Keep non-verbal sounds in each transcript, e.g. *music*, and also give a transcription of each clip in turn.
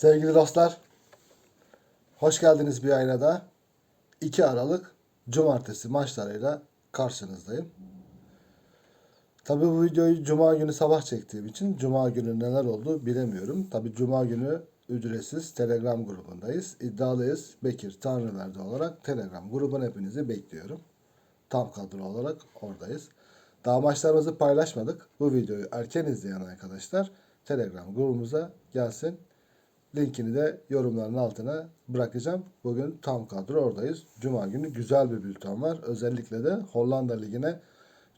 Sevgili dostlar, hoş geldiniz bir ayına da. 2 Aralık Cumartesi maçlarıyla karşınızdayım. Tabi bu videoyu Cuma günü sabah çektiğim için Cuma günü neler oldu bilemiyorum. Tabi Cuma günü ücretsiz Telegram grubundayız. İddialıyız. Bekir Tanrıverdi olarak Telegram grubuna hepinizi bekliyorum. Tam kadro olarak oradayız. Daha maçlarımızı paylaşmadık. Bu videoyu erken izleyen arkadaşlar Telegram grubumuza gelsin. Linkini de yorumların altına bırakacağım. Bugün tam kadro oradayız. Cuma günü güzel bir bülten var. Özellikle de Hollanda Ligi'ne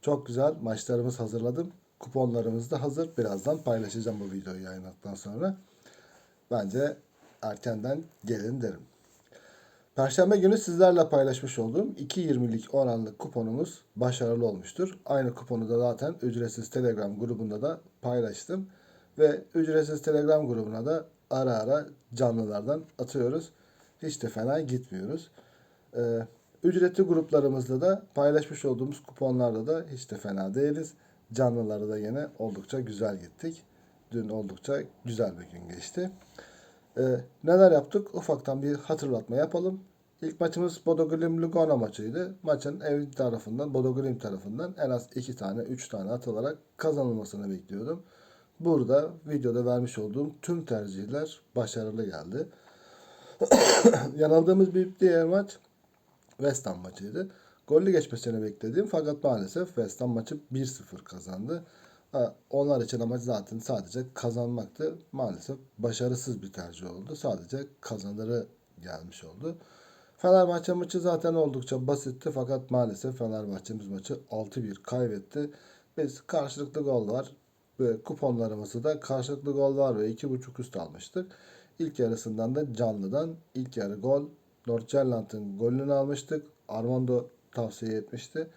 çok güzel maçlarımız hazırladım. Kuponlarımız da hazır. Birazdan paylaşacağım bu videoyu yayınladıktan sonra. Bence erkenden gelin derim. Perşembe günü sizlerle paylaşmış olduğum 2.20'lik oranlı kuponumuz başarılı olmuştur. Aynı kuponu da zaten ücretsiz Telegram grubunda da paylaştım. Ve ücretsiz Telegram grubuna da ara ara canlılardan atıyoruz. Hiç de fena gitmiyoruz. Ee, ücretli gruplarımızda da paylaşmış olduğumuz kuponlarda da hiç de fena değiliz. Canlıları da yine oldukça güzel gittik. Dün oldukça güzel bir gün geçti. Ee, neler yaptık? Ufaktan bir hatırlatma yapalım. İlk maçımız Bodo Glimt Lugano maçıydı. Maçın ev tarafından, Bodo Glimt tarafından en az 2 tane, 3 tane atılarak kazanılmasını bekliyordum. Burada videoda vermiş olduğum tüm tercihler başarılı geldi. *coughs* Yanıldığımız bir diğer maç West Ham maçıydı. Gollü geçmesini bekledim fakat maalesef West Ham maçı 1-0 kazandı. Onlar için amaç zaten sadece kazanmaktı. Maalesef başarısız bir tercih oldu. Sadece kazanırı gelmiş oldu. Fenerbahçe maçı zaten oldukça basitti fakat maalesef Fenerbahçe'miz maçı 6-1 kaybetti. Biz karşılıklı gol var ve kuponlarımızı da karşılıklı gol var ve 2.5 üst almıştık. İlk yarısından da canlıdan ilk yarı gol Nordsjælland'ın golünü almıştık. Armando tavsiye etmişti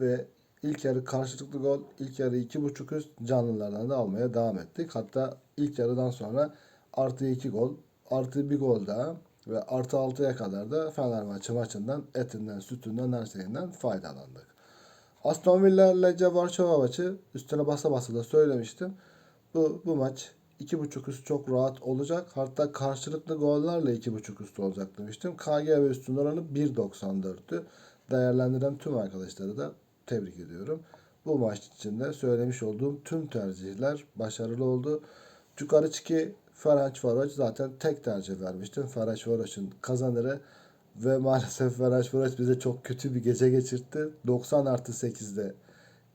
ve ilk yarı karşılıklı gol, ilk yarı 2.5 üst canlılardan da almaya devam ettik. Hatta ilk yarıdan sonra artı 2 gol, artı bir gol daha ve artı 6'ya kadar da Fenerbahçe maçından etinden, sütünden, her şeyinden faydalandık. Aston Villa Lecce Varşova maçı üstüne basa basa da söylemiştim. Bu, bu maç 2.5 üst çok rahat olacak. Hatta karşılıklı gollerle 2.5 üst olacak demiştim. KG ve üstün oranı 1.94'tü. Değerlendiren tüm arkadaşları da tebrik ediyorum. Bu maç için de söylemiş olduğum tüm tercihler başarılı oldu. Yukarı çıki Ferenc Varoş zaten tek tercih vermiştim. Ferenc Varoş'un kazanırı ve maalesef Varoş bize çok kötü bir gece geçirtti. 90 artı 8'de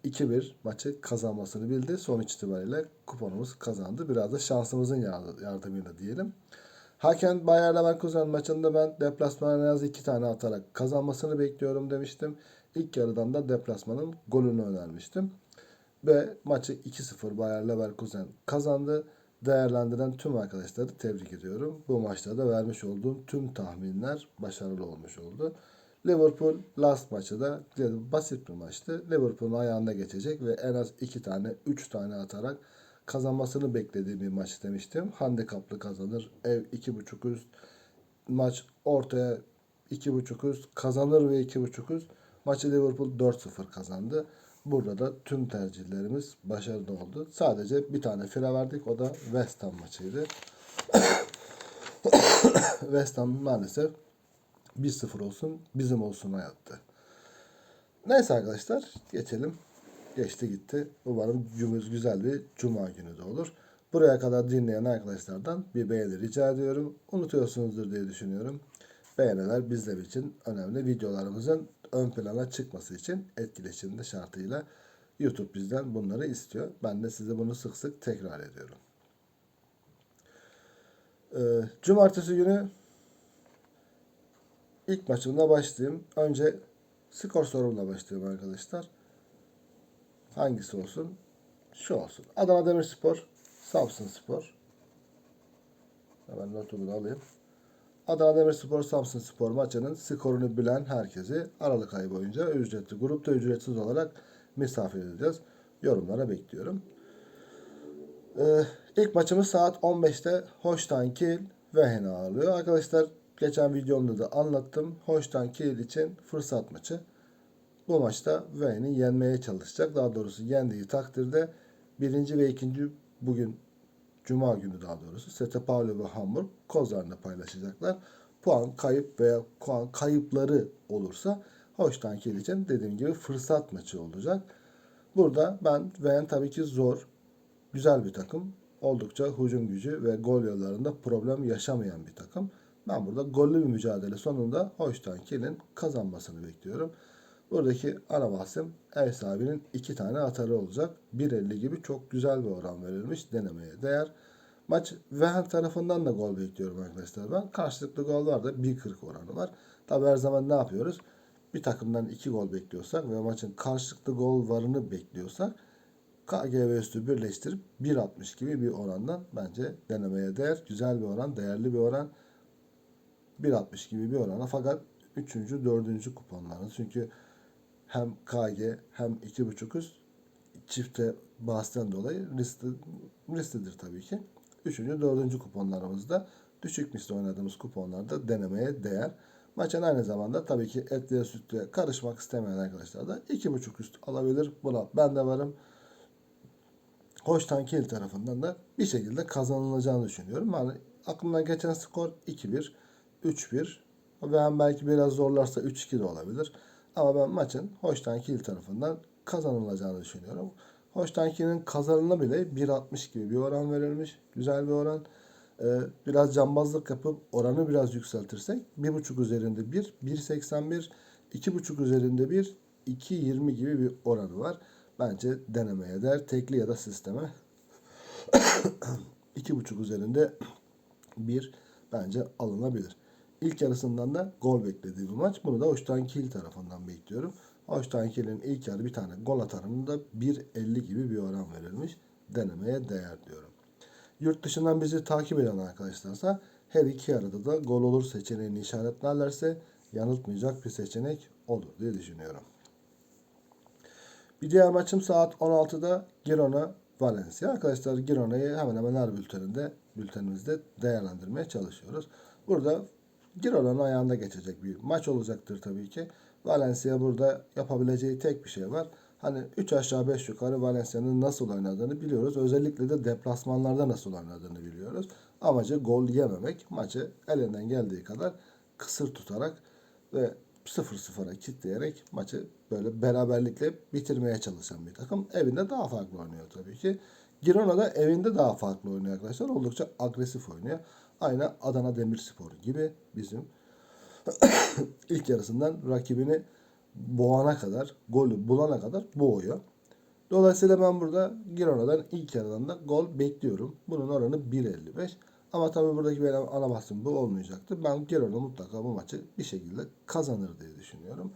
2-1 maçı kazanmasını bildi. Sonuç itibariyle kuponumuz kazandı. Biraz da şansımızın yardımıyla diyelim. Haken Bayer Leverkusen maçında ben deplasmana en az 2 tane atarak kazanmasını bekliyorum demiştim. İlk yarıdan da deplasmanın golünü önermiştim. Ve maçı 2-0 Bayer Leverkusen kazandı. Değerlendiren tüm arkadaşları tebrik ediyorum. Bu maçta da vermiş olduğum tüm tahminler başarılı olmuş oldu. Liverpool last maçı da basit bir maçtı. Liverpool'un ayağında geçecek ve en az 2 tane 3 tane atarak kazanmasını beklediğim bir maç demiştim. Handikaplı kazanır. Ev 2.5 üst. Maç ortaya 2.5 üst. Kazanır ve 2.5 üst. Maçı Liverpool 4-0 kazandı. Burada da tüm tercihlerimiz başarılı oldu. Sadece bir tane fire verdik. O da West Ham maçıydı. *coughs* West Ham maalesef 1-0 olsun bizim olsun hayatta. Neyse arkadaşlar geçelim. Geçti gitti. Umarım cumhur güzel bir cuma günü de olur. Buraya kadar dinleyen arkadaşlardan bir beğeni rica ediyorum. Unutuyorsunuzdur diye düşünüyorum. Beğeniler bizler için önemli. Videolarımızın ön plana çıkması için etkileşimde şartıyla YouTube bizden bunları istiyor. Ben de size bunu sık sık tekrar ediyorum. Ee, Cumartesi günü ilk maçımda başlayayım. Önce skor sorumla başlayayım arkadaşlar. Hangisi olsun? Şu olsun. Adana Demirspor, Samsun Spor. Hemen notumu alayım. Adana Demirspor Samsun Spor maçının skorunu bilen herkesi Aralık ayı boyunca ücretli grupta ücretsiz olarak misafir edeceğiz. Yorumlara bekliyorum. Ee, ilk maçımız saat 15'te Holstein Kiel Wehen ağırlıyor. Arkadaşlar geçen videomda da anlattım. Holstein Kiel için fırsat maçı. Bu maçta Wehen'i yenmeye çalışacak. Daha doğrusu yendiği takdirde birinci ve ikinci bugün Cuma günü daha doğrusu Sete Paulo ve Hamburg Kozar'la paylaşacaklar. Puan kayıp veya puan kayıpları olursa Holstein için dediğim gibi fırsat maçı olacak. Burada ben Ven tabii ki zor, güzel bir takım. Oldukça hücum gücü ve gol yollarında problem yaşamayan bir takım. Ben burada gollü bir mücadele sonunda Holstein Kiel'in kazanmasını bekliyorum. Buradaki ana bahsim ev sahibinin iki tane atarı olacak. 1.50 gibi çok güzel bir oran verilmiş denemeye değer. Maç Wehen tarafından da gol bekliyorum arkadaşlar ben. Karşılıklı gol var da 1.40 oranı var. Tabi her zaman ne yapıyoruz? Bir takımdan 2 gol bekliyorsak ve maçın karşılıklı gol varını bekliyorsak KGV üstü birleştirip 1.60 gibi bir orandan bence denemeye değer. Güzel bir oran, değerli bir oran. 1.60 gibi bir orana fakat 3. 4. kuponların çünkü hem KG hem 2.5 üst çifte bahsten dolayı riskli, risklidir tabii ki. 3. 4. kuponlarımızda düşük misli oynadığımız kuponlarda denemeye değer. Maçın aynı zamanda tabii ki etliye sütlüye karışmak istemeyen arkadaşlar da 2.5 üst alabilir. Buna ben de varım. Holstein Kiel tarafından da bir şekilde kazanılacağını düşünüyorum. Yani aklımdan geçen skor 2-1, 3-1 ve belki biraz zorlarsa 3-2 de olabilir. Ama ben maçın Kiel tarafından kazanılacağını düşünüyorum. Holstein Kiel'in kazanına bile 1.60 gibi bir oran verilmiş. Güzel bir oran. Ee, biraz cambazlık yapıp oranı biraz yükseltirsek 1.5 üzerinde 1, 1.81, 2.5 üzerinde 1, 2.20 gibi bir oranı var. Bence denemeye değer. Tekli ya da sisteme *coughs* 2.5 üzerinde 1 bence alınabilir. İlk yarısından da gol beklediği bir maç. Bunu da Holstein Kiel tarafından bekliyorum. Holstein Kiel'in ilk yarı bir tane gol atarının da 1.50 gibi bir oran verilmiş. Denemeye değer diyorum. Yurt dışından bizi takip eden arkadaşlarsa her iki yarıda da gol olur seçeneğini işaretlerlerse yanıltmayacak bir seçenek olur diye düşünüyorum. Bir diğer maçım saat 16'da Girona Valencia. Arkadaşlar Girona'yı hemen hemen her bülteninde bültenimizde değerlendirmeye çalışıyoruz. Burada Girona'nın ayağında geçecek bir maç olacaktır tabii ki. Valencia burada yapabileceği tek bir şey var. Hani 3 aşağı 5 yukarı Valencia'nın nasıl oynadığını biliyoruz. Özellikle de deplasmanlarda nasıl oynadığını biliyoruz. Amacı gol yememek. Maçı elinden geldiği kadar kısır tutarak ve 0-0'a kitleyerek maçı böyle beraberlikle bitirmeye çalışan bir takım. Evinde daha farklı oynuyor tabii ki. Girona da evinde daha farklı oynuyor arkadaşlar. Oldukça agresif oynuyor. Aynı Adana Demirspor gibi bizim *coughs* ilk yarısından rakibini boğana kadar, golü bulana kadar boğuyor. Dolayısıyla ben burada Girona'dan ilk yarıdan da gol bekliyorum. Bunun oranı 1.55. Ama tabii buradaki benim ana bahsim bu olmayacaktı. Ben Girona mutlaka bu maçı bir şekilde kazanır diye düşünüyorum.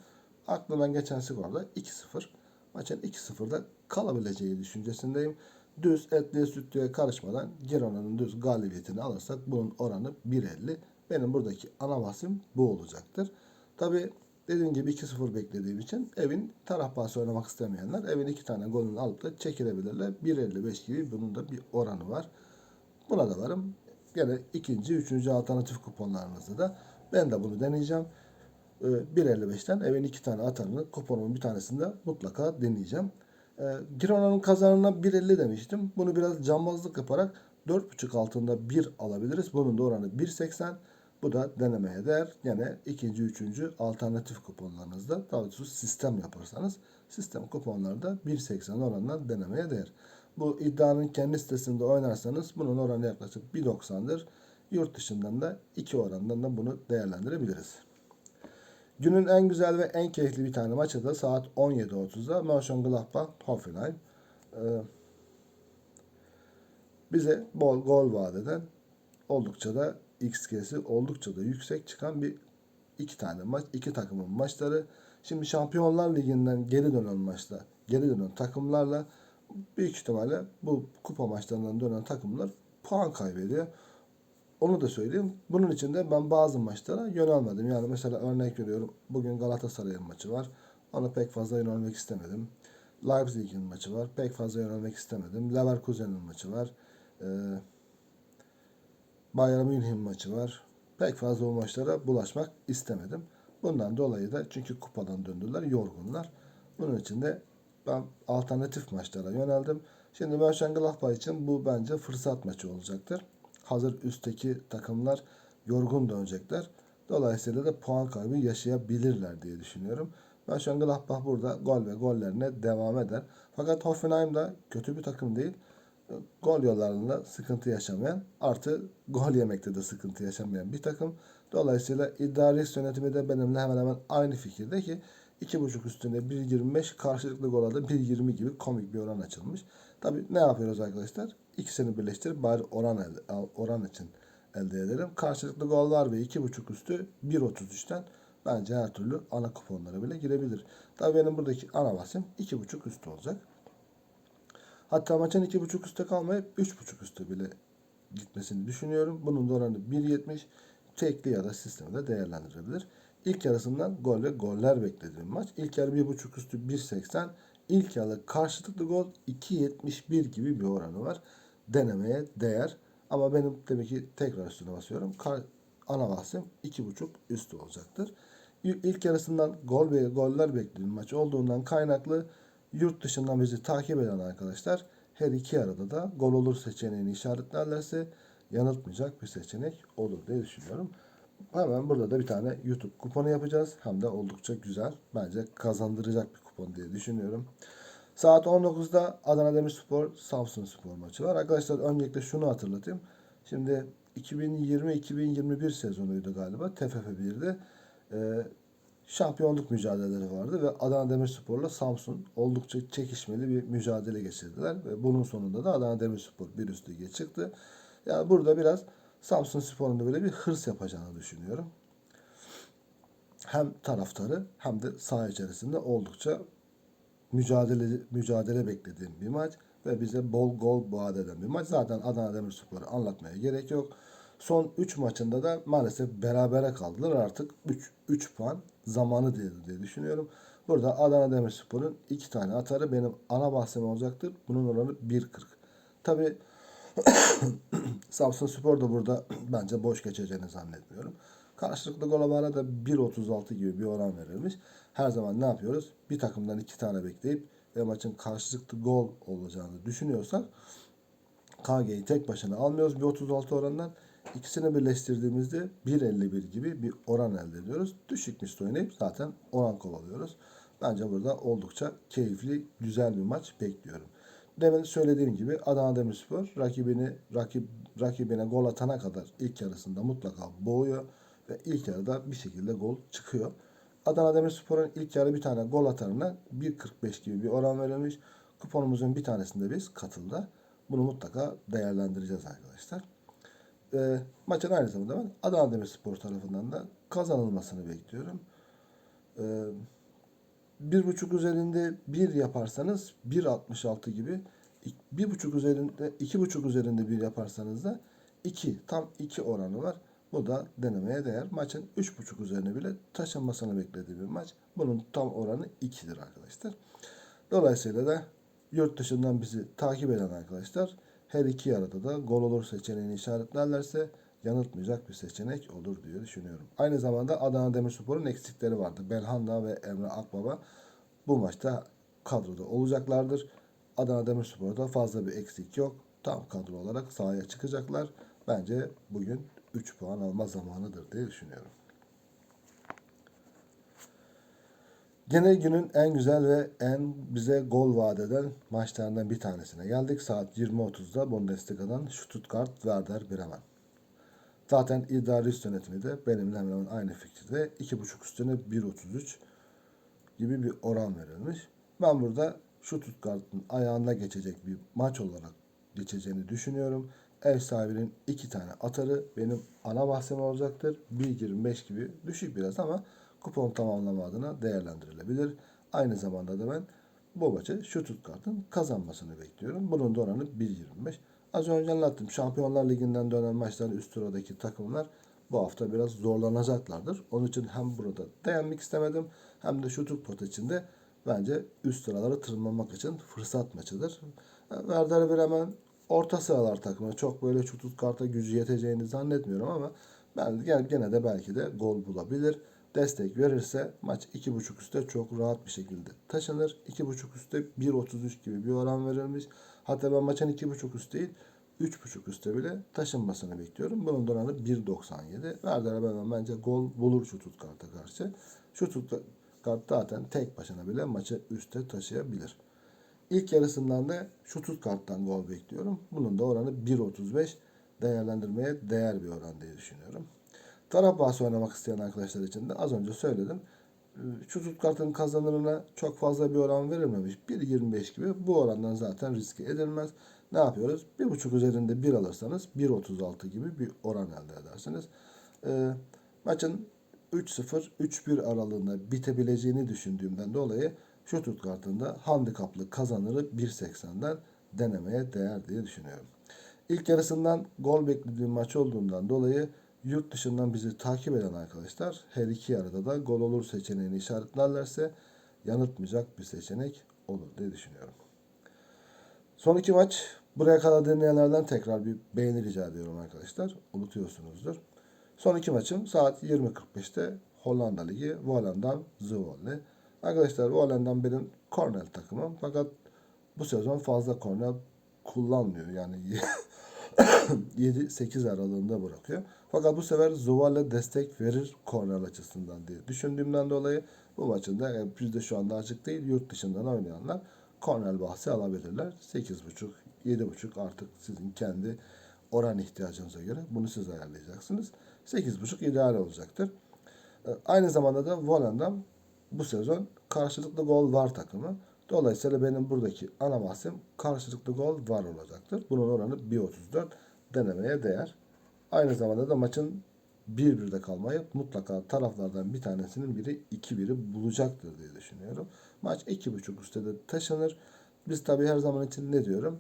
Aklımdan geçen skor da 2-0. Maçın 2-0'da kalabileceği düşüncesindeyim. Düz etliye sütlüye karışmadan Girona'nın düz galibiyetini alırsak bunun oranı 1.50. Benim buradaki ana bahsim bu olacaktır. Tabii dediğim gibi 2-0 beklediğim için evin taraf bahsi oynamak istemeyenler evin iki tane golünü alıp da çekilebilirler. 1.55 gibi bunun da bir oranı var. Buna da varım. Gene ikinci, üçüncü alternatif kuponlarınızda da ben de bunu deneyeceğim. Ee, 1.55'ten evin iki tane atarını kuponumun bir tanesinde mutlaka deneyeceğim. Ee, Girona'nın kazanına 1.50 demiştim. Bunu biraz cambazlık yaparak 4.5 altında 1 alabiliriz. Bunun da oranı 1.80. Bu da denemeye değer. Yine ikinci, üçüncü alternatif kuponlarınızda daha doğrusu sistem yaparsanız sistem kuponlarda 1.80 oranla denemeye değer. Bu iddianın kendi sitesinde oynarsanız bunun oranı yaklaşık 1.90'dır. Yurt dışından da 2 orandan da bunu değerlendirebiliriz. Günün en güzel ve en keyifli bir tane maçı da saat 17.30'da Mönchengladbach Hoffenheim. Ee, bize bol gol vaat eden oldukça da XG'si oldukça da yüksek çıkan bir iki tane maç, iki takımın maçları. Şimdi Şampiyonlar Ligi'nden geri dönen maçta, geri dönen takımlarla büyük ihtimalle bu kupa maçlarından dönen takımlar puan kaybediyor. Onu da söyleyeyim. Bunun için de ben bazı maçlara yönelmedim. Yani mesela örnek veriyorum. Bugün Galatasaray'ın maçı var. Ona pek fazla yönelmek istemedim. Leipzig'in maçı var. Pek fazla yönelmek istemedim. Leverkusen'in maçı var. Ee, Bayern Münih maçı var. Pek fazla o maçlara bulaşmak istemedim. Bundan dolayı da çünkü kupadan döndüler yorgunlar. Bunun için de ben alternatif maçlara yöneldim. Şimdi Mönchengladbach için bu bence fırsat maçı olacaktır. Hazır üstteki takımlar yorgun dönecekler. Dolayısıyla da puan kaybı yaşayabilirler diye düşünüyorum. Mönchengladbach burada gol ve gollerine devam eder. Fakat Hoffenheim da kötü bir takım değil. Gol yollarında sıkıntı yaşamayan artı gol yemekte de sıkıntı yaşamayan bir takım. Dolayısıyla iddia risk yönetimi de benimle hemen hemen aynı fikirde ki 2.5 üstünde 1.25 karşılıklı gola da 1.20 gibi komik bir oran açılmış. Tabi ne yapıyoruz arkadaşlar? İkisini birleştirip bari oran elde, oran için elde edelim. Karşılıklı gol var ve 2.5 üstü 1.33'ten bence her türlü ana kuponlara bile girebilir. Tabi benim buradaki ana bahsim 2.5 üstü olacak. Hatta maçın 2.5 üstte kalmayıp 3.5 üstte bile gitmesini düşünüyorum. Bunun da oranı 1.70 tekli ya da sistemde değerlendirebilir. İlk yarısından gol ve goller beklediğim maç. İlk yarı 1.5 üstü 1.80. İlk yarı karşılıklı gol 2.71 gibi bir oranı var. Denemeye değer. Ama benim demek ki tekrar üstüne basıyorum. Kar, ana bahsim 2.5 üstü olacaktır. İlk yarısından gol ve goller beklediğim maç olduğundan kaynaklı yurt dışından bizi takip eden arkadaşlar her iki arada da gol olur seçeneğini işaretlerlerse yanıltmayacak bir seçenek olur diye düşünüyorum. Hemen burada da bir tane YouTube kuponu yapacağız. Hem de oldukça güzel. Bence kazandıracak bir kupon diye düşünüyorum. Saat 19'da Adana Demirspor Samsun Spor maçı var. Arkadaşlar öncelikle şunu hatırlatayım. Şimdi 2020-2021 sezonuydu galiba TFF 1'de. Ee, şampiyonluk mücadeleleri vardı ve Adana Demirspor'la Samsun oldukça çekişmeli bir mücadele geçirdiler ve bunun sonunda da Adana Demirspor bir üst lige çıktı. Yani burada biraz Samsun Spor'un da böyle bir hırs yapacağını düşünüyorum. Hem taraftarı hem de saha içerisinde oldukça mücadele mücadele beklediğim bir maç ve bize bol gol vaat eden bir maç. Zaten Adana Demirspor'u anlatmaya gerek yok. Son 3 maçında da maalesef berabere kaldılar. Artık 3 3 puan zamanı diye, diye düşünüyorum. Burada Adana Demirspor'un 2 tane atarı benim ana bahsim olacaktır. Bunun oranı 1.40. Tabi *coughs* Samsun Spor da burada bence boş geçeceğini zannetmiyorum. Karşılıklı gol oranı da 1.36 gibi bir oran verilmiş. Her zaman ne yapıyoruz? Bir takımdan iki tane bekleyip ve maçın karşılıklı gol olacağını düşünüyorsak KG'yi tek başına almıyoruz 1.36 orandan. İkisini birleştirdiğimizde 1.51 gibi bir oran elde ediyoruz. Düşük misli oynayıp zaten oran kovalıyoruz. Bence burada oldukça keyifli, güzel bir maç bekliyorum. Demin söylediğim gibi Adana Demirspor rakibini rakip rakibine gol atana kadar ilk yarısında mutlaka boğuyor ve ilk yarıda bir şekilde gol çıkıyor. Adana Demirspor'un ilk yarı bir tane gol atarına 1.45 gibi bir oran verilmiş. Kuponumuzun bir tanesinde biz katıldı. Bunu mutlaka değerlendireceğiz arkadaşlar. E, maçın aynı zamanda ben Adana Demirspor tarafından da kazanılmasını bekliyorum. E, bir buçuk üzerinde bir yaparsanız 1.66 gibi bir buçuk üzerinde iki buçuk üzerinde bir yaparsanız da 2 tam 2 oranı var. Bu da denemeye değer. Maçın 3.5 üzerine bile taşınmasını beklediği bir maç. Bunun tam oranı 2'dir arkadaşlar. Dolayısıyla da yurt dışından bizi takip eden arkadaşlar her iki yarıda da gol olur seçeneğini işaretlerlerse yanıltmayacak bir seçenek olur diye düşünüyorum. Aynı zamanda Adana Demirspor'un eksikleri vardı. Belhanda ve Emre Akbaba bu maçta kadroda olacaklardır. Adana Demirspor'da fazla bir eksik yok. Tam kadro olarak sahaya çıkacaklar. Bence bugün 3 puan alma zamanıdır diye düşünüyorum. Gene günün en güzel ve en bize gol vaat eden maçlarından bir tanesine geldik. Saat 20.30'da Bundesliga'dan Stuttgart Werder Bremen. Zaten iddia risk yönetimi de benimle hemen aynı fikirde. 2.5 üstüne 1.33 gibi bir oran verilmiş. Ben burada Stuttgart'ın ayağında geçecek bir maç olarak geçeceğini düşünüyorum. Ev sahibinin iki tane atarı benim ana bahsim olacaktır. 1.25 gibi düşük biraz ama kupon tamamlama adına değerlendirilebilir. Aynı zamanda da ben bu maçı Stuttgart'ın kazanmasını bekliyorum. Bunun da oranı 1.25. Az önce anlattım. Şampiyonlar Ligi'nden dönen maçların üst turadaki takımlar bu hafta biraz zorlanacaklardır. Onun için hem burada dayanmak istemedim hem de Stuttgart için de bence üst sıraları tırmanmak için fırsat maçıdır. Werder Bremen orta sıralar takımı. Çok böyle Stuttgart'a gücü yeteceğini zannetmiyorum ama ben gene de belki de gol bulabilir destek verirse maç 2.5 üstte çok rahat bir şekilde taşınır. 2.5 üstte 1.33 gibi bir oran verilmiş. Hatta ben maçın 2.5 üst değil 3.5 üstte bile taşınmasını bekliyorum. Bunun da oranı 1.97. Werder Bremen bence gol bulur şu Stuttgart'a karşı. Şu Stuttgart zaten tek başına bile maçı üste taşıyabilir. İlk yarısından da şu Stuttgart'tan gol bekliyorum. Bunun da oranı 1.35 değerlendirmeye değer bir oran diye düşünüyorum. Taraf bahsi oynamak isteyen arkadaşlar için de az önce söyledim. Ee, Şu Stuttgart'ın kazanırına çok fazla bir oran verilmemiş. 1.25 gibi bu orandan zaten riske edilmez. Ne yapıyoruz? 1.5 üzerinde 1 alırsanız 1.36 gibi bir oran elde edersiniz. Ee, maçın 3-0, 3-1 aralığında bitebileceğini düşündüğümden dolayı şu Stuttgart'ın da handikaplı kazanırı 1.80'den denemeye değer diye düşünüyorum. İlk yarısından gol beklediğim maç olduğundan dolayı yurt dışından bizi takip eden arkadaşlar her iki yarıda da gol olur seçeneğini işaretlerlerse yanıltmayacak bir seçenek olur diye düşünüyorum. Son iki maç buraya kadar dinleyenlerden tekrar bir beğeni rica ediyorum arkadaşlar. Unutuyorsunuzdur. Son iki maçım saat 20.45'te Hollanda Ligi Volendam Zwolle. Arkadaşlar Volendam benim Cornell takımım. Fakat bu sezon fazla Cornell kullanmıyor. Yani *coughs* 7-8 aralığında bırakıyor. Fakat bu sefer Zuval'e destek verir Cornell açısından diye düşündüğümden dolayı bu maçın da yani bizde şu anda açık değil yurt dışından oynayanlar Cornell bahsi alabilirler. 8.5 7.5 artık sizin kendi oran ihtiyacınıza göre bunu siz ayarlayacaksınız. 8.5 ideal olacaktır. Ee, Aynı zamanda da Volendam bu sezon karşılıklı gol var takımı. Dolayısıyla benim buradaki ana bahsim karşılıklı gol var olacaktır. Bunun oranı 1.34 denemeye değer. Aynı zamanda da maçın 1-1'de kalmayı mutlaka taraflardan bir tanesinin biri 2-1'i bulacaktır diye düşünüyorum. Maç 2.5 üstte de taşınır. Biz tabii her zaman için ne diyorum?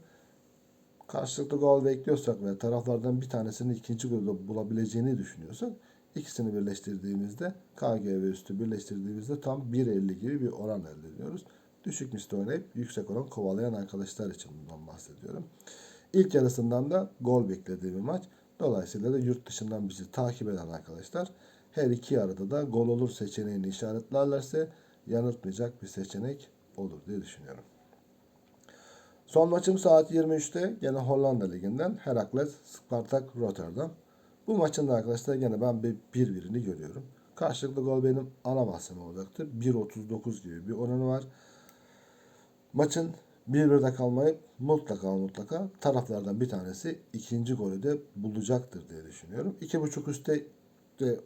Karşılıklı gol bekliyorsak ve taraflardan bir tanesinin ikinci golü bulabileceğini düşünüyorsak ikisini birleştirdiğimizde KG ve üstü birleştirdiğimizde tam 1.50 gibi bir oran elde ediyoruz. Düşük misli oynayıp yüksek oran kovalayan arkadaşlar için bundan bahsediyorum. İlk yarısından da gol beklediğim maç. Dolayısıyla da yurt dışından bizi takip eden arkadaşlar her iki yarıda da gol olur seçeneğini işaretlerlerse yanıltmayacak bir seçenek olur diye düşünüyorum. Son maçım saat 23'te gene Hollanda Ligi'nden Herakles Spartak Rotterdam. Bu maçın da arkadaşlar gene ben bir bir birini görüyorum. Karşılıklı gol benim ana bahsim olacaktır. 1.39 gibi bir oranı var. Maçın 1-1'de kalmayıp mutlaka mutlaka taraflardan bir tanesi ikinci golü de bulacaktır diye düşünüyorum. 2.5 üstte de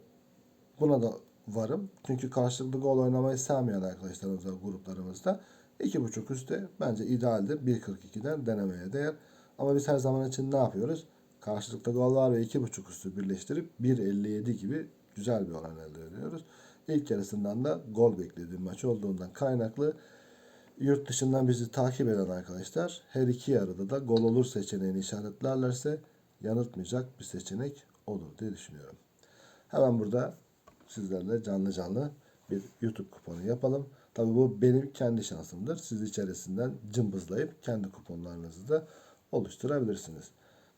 buna da varım. Çünkü karşılıklı gol oynamayı sevmeyen arkadaşlarımız var gruplarımızda. 2.5 üstte bence idealdir. 1.42'den denemeye değer. Ama biz her zaman için ne yapıyoruz? Karşılıklı gol var ve 2.5 üstü birleştirip 1.57 gibi güzel bir oran elde ediyoruz. İlk yarısından da gol beklediğim maç olduğundan kaynaklı yurt dışından bizi takip eden arkadaşlar her iki yarıda da gol olur seçeneğini işaretlerlerse yanıltmayacak bir seçenek olur diye düşünüyorum. Hemen burada sizlerle canlı canlı bir YouTube kuponu yapalım. Tabii bu benim kendi şansımdır. Siz içerisinden cımbızlayıp kendi kuponlarınızı da oluşturabilirsiniz.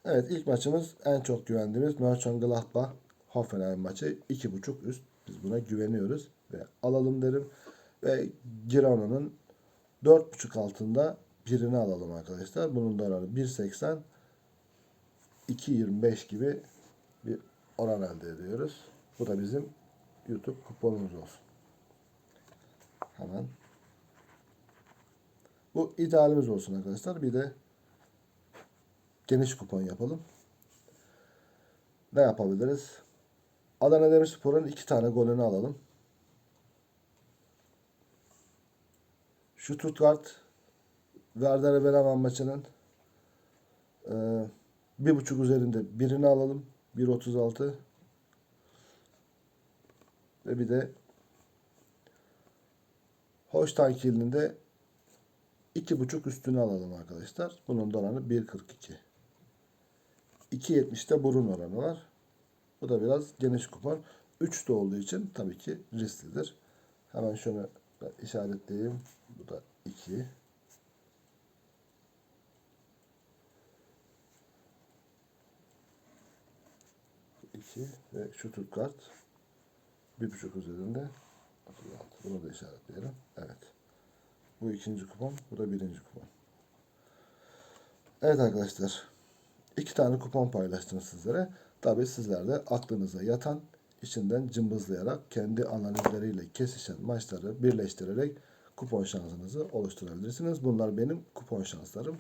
Evet ilk maçımız en çok güvendiğimiz Mönchengladbach Hoffenheim maçı 2.5 üst. Biz buna güveniyoruz ve alalım derim. Ve Girona'nın 4.5 altında birini alalım arkadaşlar. Bunun da oranı 1.80 2.25 gibi bir oran elde ediyoruz. Bu da bizim YouTube kuponumuz olsun. Hemen. Bu idealimiz olsun arkadaşlar. Bir de geniş kupon yapalım. Ne yapabiliriz? Adana Demirspor'un iki tane golünü alalım. Şu Stuttgart Werder Bremen maçının e, bir buçuk üzerinde birini alalım. 1.36 ve bir de Holstein Kiel'in de iki buçuk üstünü alalım arkadaşlar. Bunun da oranı 1.42. 2.70'te burun oranı var. Bu da biraz geniş kupon. 3 de olduğu için tabii ki risklidir. Hemen şunu işaretleyeyim. Bu da 2. İki ve şu Stuttgart bir buçuk üzerinde 36. Bunu da işaretleyelim. Evet. Bu ikinci kupon. Bu da birinci kupon. Evet arkadaşlar. İki tane kupon paylaştım sizlere. Tabi sizler de aklınıza yatan içinden cımbızlayarak kendi analizleriyle kesişen maçları birleştirerek kupon şansınızı oluşturabilirsiniz. Bunlar benim kupon şanslarım.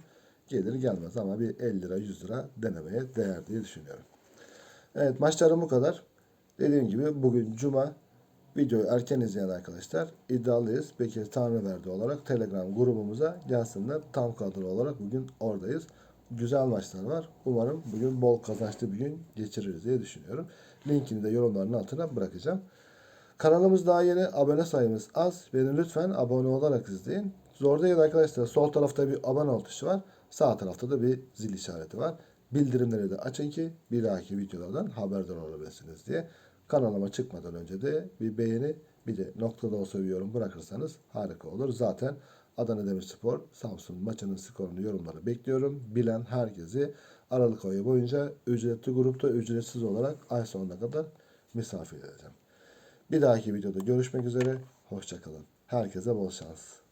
Gelir gelmez ama bir 50 lira 100 lira denemeye değer diye düşünüyorum. Evet maçlarım bu kadar. Dediğim gibi bugün cuma videoyu erken izleyen arkadaşlar iddialıyız. Bekir Tanrıverdi olarak Telegram grubumuza gelsinler. Tam kadro olarak bugün oradayız. Güzel maçlar var. Umarım bugün bol kazançlı bir gün geçiririz diye düşünüyorum. Linkini de yorumların altına bırakacağım. Kanalımız daha yeni. Abone sayımız az. Beni lütfen abone olarak izleyin. Zor değil arkadaşlar. Sol tarafta bir abone ol tuşu var. Sağ tarafta da bir zil işareti var. Bildirimleri de açın ki bir dahaki videolardan haberdar olabilirsiniz diye. Kanalıma çıkmadan önce de bir beğeni bir de noktada olsa bir yorum bırakırsanız harika olur. Zaten Adana Demirspor Samsun maçının skorunu yorumlara bekliyorum. Bilen herkesi Aralık ayı boyunca ücretli grupta ücretsiz olarak ay sonuna kadar misafir edeceğim. Bir dahaki videoda görüşmek üzere. Hoşçakalın. Herkese bol şans.